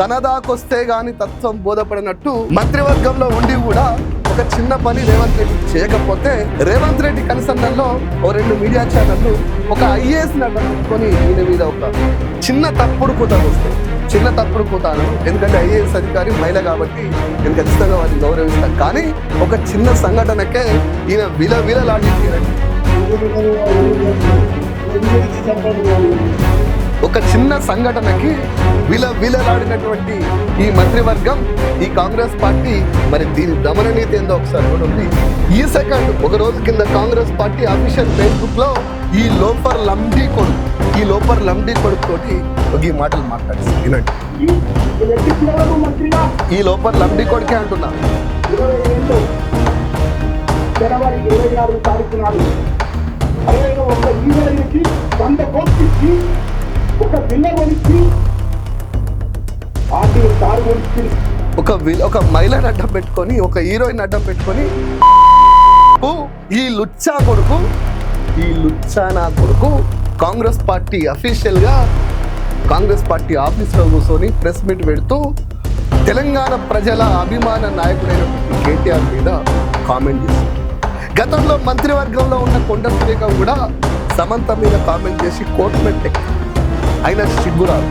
తనదాకొస్తే గాని తత్వం బోధపడినట్టు మంత్రివర్గంలో ఉండి కూడా ఒక చిన్న పని రేవంత్ రెడ్డి చేయకపోతే రేవంత్ రెడ్డి కన్సర్న్లో ఓ రెండు మీడియా ఛానళ్ళు ఒక ఐఏఎస్ పెట్టుకొని దీని మీద ఒక చిన్న తప్పుడు కూతలు వస్తాయి చిన్న తప్పుడు కూతాను ఎందుకంటే ఐఏఎస్ అధికారి మహిళ కాబట్టి నేను ఖచ్చితంగా వారిని గౌరవిస్తాను. కానీ ఒక చిన్న సంఘటనకే ఈయన విల విలలాడి ఒక చిన్న సంఘటనకి విల విలలాడినటువంటి ఈ మంత్రివర్గం ఈ కాంగ్రెస్ పార్టీ మరి దీని దమన నీతి ఏందో ఒకసారి కూడా ఉంది ఈ సెకండ్ ఒక రోజు కింద కాంగ్రెస్ పార్టీ అఫీషియల్ ఫేస్బుక్లో ఈ లోపర్ లంబీ కొడుకు ఈ లోపర్ లంబీ కొడుకు తోటి ఒక ఈ మాటలు మాట్లాడి వినండి. ఈ లోపర్ లంబీ కొడుకే అంటున్నా. జనవరి ఇరవై నాలుగు తారీఖు నాడు అరవై ఒక వంద కోట్లు ఒక బిల్ల కొనిచ్చి ఆర్టీ కారు కొనిచ్చి ఒక వి- ఒక మహిళని అడ్డం పెట్టుకొని ఒక హీరోయిన్ అడ్డం పెట్టుకొని ఈ లుచ్చా కొడుకు ఈ లుచ్చా నా కొడుకు కాంగ్రెస్ పార్టీ అఫీషియల్గా కాంగ్రెస్ పార్టీ ఆఫీస్లో కూర్చొని ప్రెస్ మీట్ పెడుతూ తెలంగాణ ప్రజల అభిమాన నాయకుడైన కేటీఆర్ మీద కామెంట్ చేశారు గతంలో మంత్రివర్గంలో ఉన్న కొండ సురేఖ కూడా సమంత మీద కామెంట్ చేసి కోర్టు పెట్టే అయినా సిగ్గురాదు